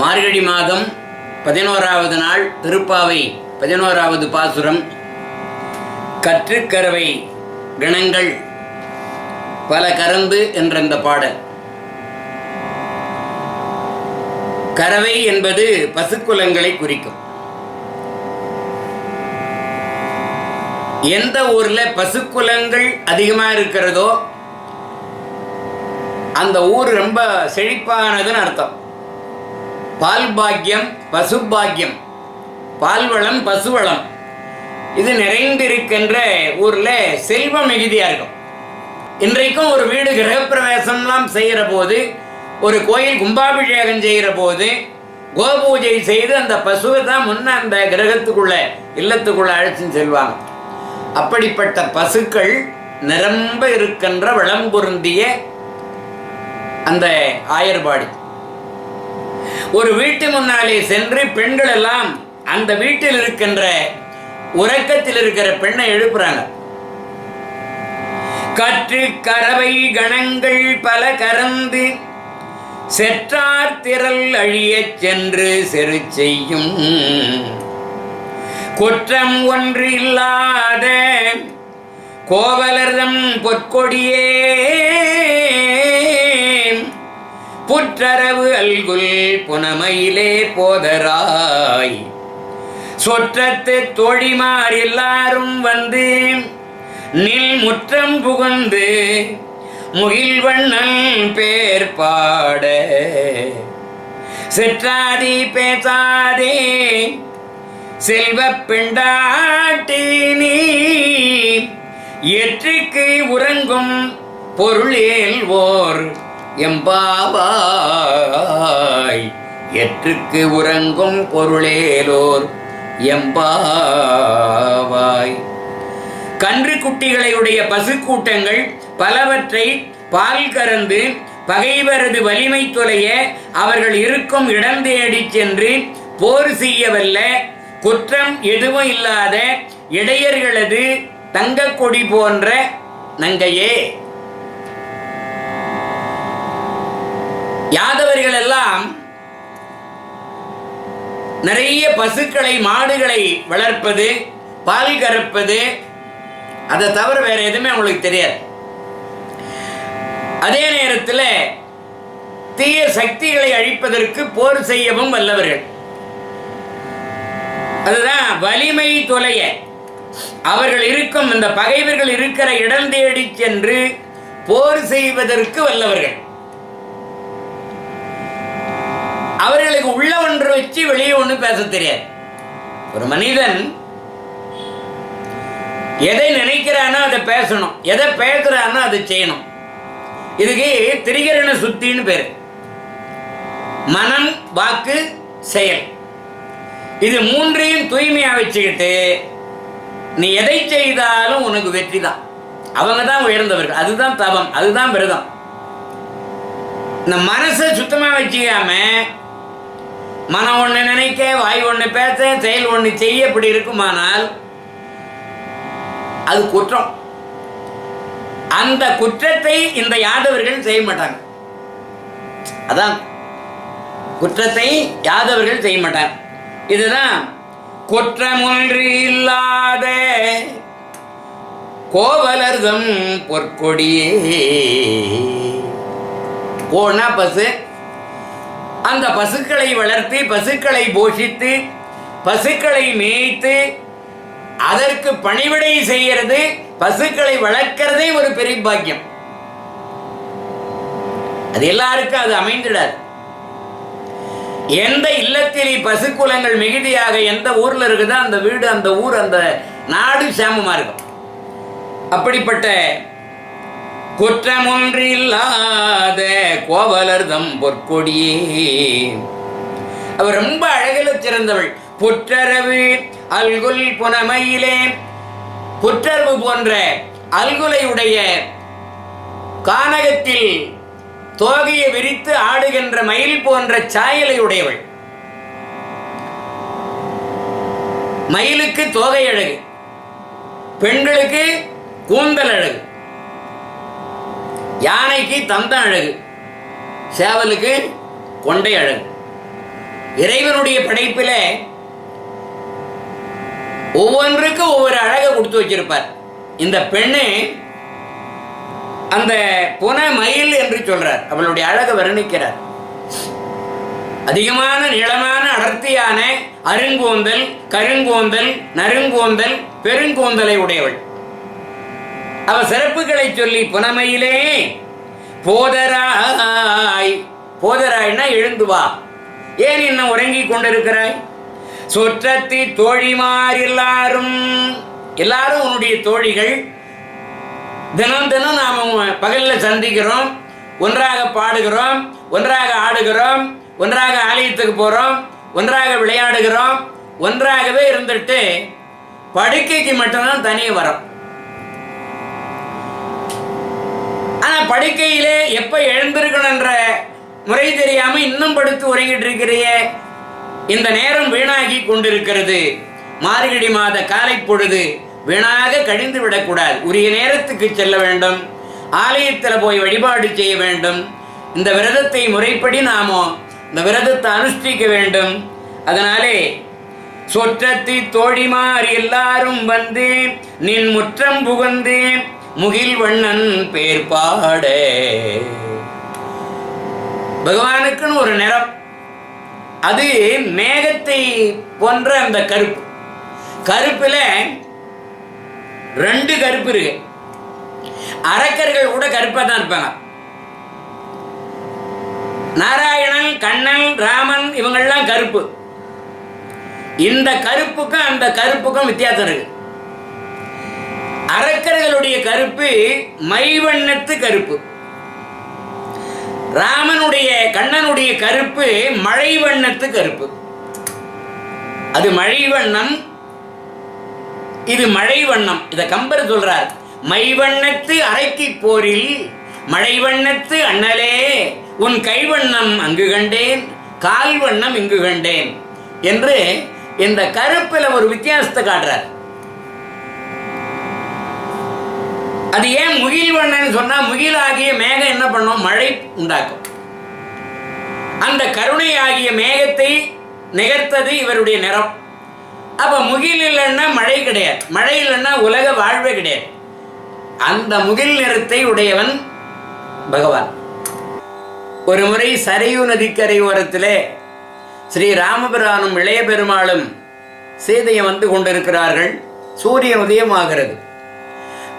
மார்கழி மாதம் பதினோராவது நாள் திருப்பாவை பதினோராவது பாசுரம். கற்றுக்கரவை கணங்கள் பல கரந்து என்ற இந்த பாடல். கறவை என்பது பசுக்குலங்களை குறிக்கும். எந்த ஊர்ல பசுக்குலங்கள் அதிகமாக இருக்கிறதோ அந்த ஊர் ரொம்ப செழிப்பானதுன்னு அர்த்தம். பால் பாக்கியம் பசுபாக்கியம் பால்வளம் பசுவளம். இது நிறைந்திருக்கின்ற ஊரில் செல்வம் மிகுதியாக இருக்கும். இன்றைக்கும் ஒரு வீடு கிரகப்பிரவேசம்லாம் செய்கிற போது ஒரு கோயில் கும்பாபிஷேகம் செய்கிற போது கோபூஜை செய்து அந்த பசுவை தான் முன்ன அந்த கிரகத்துக்குள்ள இல்லத்துக்குள்ள அழைச்சின்னு செல்வாங்க. அப்படிப்பட்ட பசுக்கள் நிரம்ப இருக்கின்ற வளம் பொருந்திய அந்த ஆயர்பாடி. ஒரு வீட்டு முன்னாலே சென்று பெண்கள் எல்லாம் அந்த வீட்டில் இருக்கின்ற உறக்கத்தில் இருக்கிற பெண்ணை எழுப்புறாங்க. கற்று கரவை கணங்கள் பல கறந்து செற்றார் திரள் அழியச் சென்று செரு செய்யும். குற்றம் ஒன்று இல்லாத கோவலர்தம் பொற்கொடியே புற்றரவு அல்குல் புனமையிலே போதராய். சொற்றத்து தோழிமார் எல்லாரும் வந்து நில் முற்றம் புகுந்து முகில்வண்ணன் பேர் பாட. செற்றாதி பேசாதே செல்வ பெண்டாட்டி நீ. எற்றுக்கு உறங்கும் பொருளேல் ஓர் எம்பாவாய் எற்றுக்கு உறங்கும் பொருளேலோர் எம்பாவாய் கன்று குட்டிகளையுடைய பசுக்கூட்டங்கள் பலவற்றை பால் கறந்து பகைவரது வலிமை தொலைய அவர்கள் இருக்கும் இடம் தேடிச் சென்று போர் செய்யவல்ல குற்றம் எதுவும் இல்லாத இடையர்களது தங்கக் கொடி போன்ற நங்கையே. யாதவர்கள் எல்லாம் நிறைய பசுக்களை மாடுகளை வளர்ப்பது பால் கறப்பது அதை தவிர வேற எதுவுமே அவங்களுக்கு தெரியாது. அதே நேரத்தில் தீய சக்திகளை அழிப்பதற்கு போர் செய்யவும் வல்லவர்கள். அதுதான் வலிமை தொலைய. அவர்கள் இருக்கும் இந்த பகைவர்கள் இருக்கிற இடம் தேடி சென்று போர் செய்வதற்கு வல்லவர்கள். அவர்களுக்கு உள்ள ஒன்று வச்சு வெளியே ஒன்று பேச தெரியாது. ஒரு மனிதன் எதை நினைக்கிறானோ அதை பேசணும். எதை பேசுறானோ அதை செய்யணும். இதுக்கு திரிகரண சுத்தின்னு பேர். மனம் வாக்கு செயல். இது மூன்றையும் தூய்மையா வச்சுக்கிட்டு நீ எதை செய்தாலும் உனக்கு வெற்றி தான். அவங்க தான் உயர்ந்தவர்கள். அதுதான் தபம் அதுதான் விரதம். இந்த மனசை சுத்தமா வச்சுக்காம மனம் ஒன்று நினைக்க வாய் ஒன்று பேச செயல் ஒன்று செய்ய இப்படி இருக்குமானால் அது குற்றம். அந்த குற்றத்தை இந்த யாதவர்கள் செய்ய மாட்டாங்க. அதான் குற்றத்தை யாதவர்கள் செய்ய மாட்டாங்க. இதுதான் குற்றமொன்று இல்லாத கோவலர்தம் பொற்கொடியே. கோனா பசு அந்த பசுக்களை வளர்த்து பசுக்களை போஷித்து பசுக்களை மேய்த்து அதற்கு பணிவிடை செய்கிறது பசுக்களை வளர்க்கிறதே ஒரு பெரிய பாக்கியம் அது எல்லாருக்கும் அது அமைந்திடாது. எந்த இல்லத்தில் பசுக்குலங்கள் மிகுதியாக எந்த ஊர்ல இருக்குதோ அந்த வீடு அந்த ஊர் அந்த நாடு சாமமா இருக்கும். அப்படிப்பட்ட குற்றமொன்றில்லாத கோவலர்தம் பொற்கொடியே. அவர் ரொம்ப அழகில் சிறந்தவள் புற்றரவு அல்குல் புனமையிலே புற்றரவு போன்ற அல்குலை உடைய கானகத்தில் தோகையை விரித்து ஆடுகின்ற மயில் போன்ற சாயலை உடையவள் மயிலுக்கு தோகை அழகு பெண்களுக்கு கூந்தல் அழகு. யானைக்கு தந்தம் அழகு சேவலுக்கு கொண்டை அழகு. இறைவனுடைய படைப்பில் ஒவ்வொன்றுக்கும் ஒவ்வொரு அழகை கொடுத்து வச்சிருப்பார். இந்த பெண்ணு அந்த புன மயில் என்று சொல்றார். அவளுடைய அழகை வர்ணிக்கிறார். அதிகமான நீளமான அடர்த்தியான அருங்கோந்தல் கருங்கோந்தல் நறுங்கோந்தல் பெருங்கோந்தலை உடையவள். அவ சிறப்புகளை சொல்லி புனமையிலே போதராய் போதராய்னா எழுந்து வா. ஏன் இன்னும் உறங்கிக் கொண்டிருக்கிறாய்? சுற்றத்தி தோழிமார் எல்லாரும் எல்லாரும் உன்னுடைய தோழிகள். தினம் தினம் நாம் பகலில் சந்திக்கிறோம் ஒன்றாக பாடுகிறோம் ஒன்றாக ஆடுகிறோம் ஒன்றாக ஆலயத்துக்கு போகிறோம் ஒன்றாக விளையாடுகிறோம் ஒன்றாகவே இருந்துட்டு படுக்கைக்கு மட்டும்தான் தனியே வரோம். ஆனால் படுக்கையிலே எப்போ எழுந்திருக்கணுன்ற முறை தெரியாமல் இன்னும் படுத்து உறங்கிட்டு இருக்கிறியே. இந்த நேரம் வீணாகி கொண்டிருக்கிறது. மார்கழி மாத காலை பொழுது வீணாக கழிந்து விடக்கூடாது. உரிய நேரத்துக்கு செல்ல வேண்டும். ஆலயத்தில் போய் வழிபாடு செய்ய வேண்டும். இந்த விரதத்தை முறைப்படி நாமோ இந்த விரதத்தை அனுஷ்டிக்க வேண்டும். அதனாலே சொற்றத்தி தோழிமார் எல்லாரும் வந்து நின் முற்றம் புகுந்து முகில்வண்ணன் பேர் பாட பகவானுக்குன்னு ஒரு நிறம். அது மேகத்தை போன்ற அந்த கருப்பு. கருப்பில் ரெண்டு கருப்பு இருக்கு. அரக்கர்கள் கூட கருப்பாக தான் இருப்பாங்க. நாராயணன் கண்ணன் ராமன் இவங்கெல்லாம் கருப்பு. இந்த கருப்புக்கும் அந்த கருப்புக்கும் வித்தியாசம் இருக்குது அரக்கர்களுடைய கருப்பு மைவண்ணத்து கருப்பு. ராமனுடைய கண்ணனுடைய கருப்பு மழை வண்ணத்து கருப்பு. அது மழை வண்ணம் இது மழை வண்ணம் இதை கம்பர் சொல்றார். மை வண்ணத்து அரைக்கி போரில் மழை வண்ணத்து அண்ணலே உன் கைவண்ணம் அங்கு கண்டேன் கால் வண்ணம் இங்கு கண்டேன் என்று இந்த கருப்பில் ஒரு வித்தியாசத்தை காட்டுறார். அது ஏன் முகில் வண்ணன் சொன்னா முகில் ஆகிய மேகம் என்ன பண்ணும்? மழை உண்டாக்கும். அந்த கருணை ஆகிய மேகத்தை நிகர்த்தது இவருடைய நிறம். அப்ப முகில் இல்லைன்னா மழை கிடையாது. மழை இல்லைன்னா உலக வாழ்வே கிடையாது. அந்த முகில் நிறத்தை உடையவன் பகவான். ஒரு முறை சரையு நதிக்கரை ஓரத்திலே ஸ்ரீ ராமபிரானும் இளைய பெருமாளும் சீதையை வந்து கொண்டிருக்கிறார்கள். சூரியன் உதயமாகிறது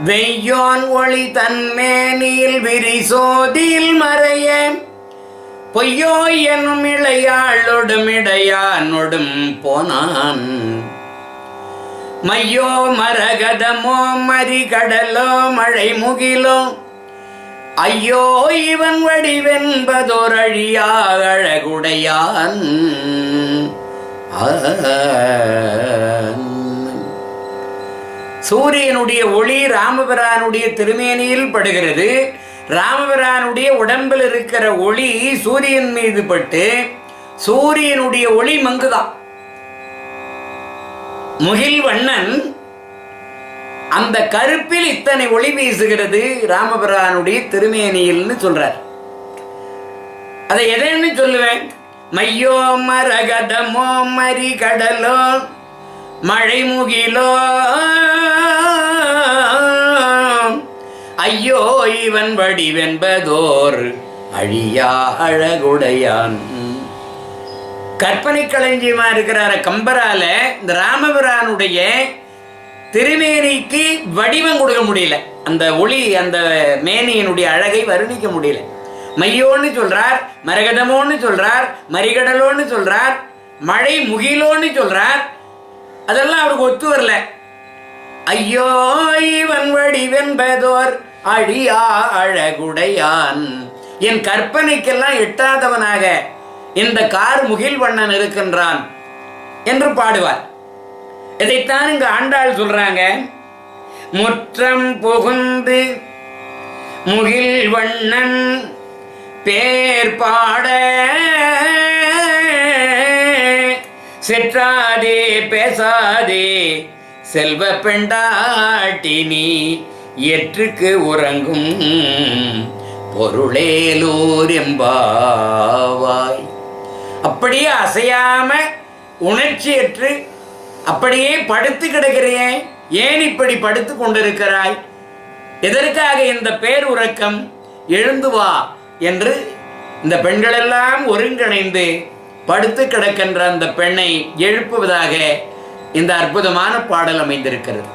வெய்யோன் ஒளி தன்மேனியில் விரிசோதியில் மறைய. பொய்யோ எனும் இளையாளொடும் இடையானொடும் போனான். மையோ மரகதமோ மறிகடலோ மழை முகிலோ. ஐயோ இவன் வடிவென்பதோரழியா அழகுடையான். ஆன். சூரியனுடைய ஒளி ராமபிரானுடைய திருமேனியில் படுகிறது. ராமபிரானுடைய உடம்பில் இருக்கிற ஒளி சூரியன் மீது பட்டு சூரியனுடைய ஒளி மங்குதான். முகில் வண்ணன் அந்த கருப்பில் இத்தனை ஒளி வீசுகிறது ராமபிரானுடைய திருமேனியில்னு சொல்றார். அதை எதைன்னு சொல்லுவேன்? மையோ மரகதமோ மரி கடலோ மழை முகிலோ ஐயோ இவன் வடிவென்பதோர் அழியா அழகுடையான். கற்பனை களஞ்சியமா இருக்கிறார கம்பரால இந்த ராமபிரானுடைய திருமேனிக்கு வடிவம் கொடுக்க முடியல. அந்த ஒளி அந்த மேனியினுடைய அழகை வர்ணிக்க முடியல. மையோன்னு சொல்றார் மரகதமோன்னு சொல்றார் மரிகடலோன்னு சொல்றார் மழை முகிலோன்னு சொல்றார் அதெல்லாம் அவருக்கு ஒத்து வரல. ஐயோ இவன் வடிவென்பதோர் அழியா அழகுடையான். என் கற்பனைக்கெல்லாம் எட்டாதவனாக இந்த கார் முகில் வண்ணன் இருக்கின்றான் என்று பாடுவார். இதைத்தான் இங்கு ஆண்டாள் சொல்றாங்க. முற்றம் புகுந்து முகில் வண்ணன் பேர் பாட செற்றாதே பேசாதே. செல்வ பெண்டாட்டி நீ எற்றுக்கு உறங்கும் பொருளேலூர் எம்பாவாய் அப்படியே அசையாம உணர்ச்சியற்று அப்படியே படுத்து கிடக்கிறையே. ஏன் இப்படி படுத்து கொண்டிருக்கிறாய்? எதற்காக இந்த பேருறக்கம்? எழுந்து வா என்று இந்த பெண்களெல்லாம் ஒருங்கிணைந்து படுத்து கிடக்கின்ற அந்த பெண்ணை எழுப்புவதாக இந்த அற்புதமான பாடல் அமைந்திருக்கிறது.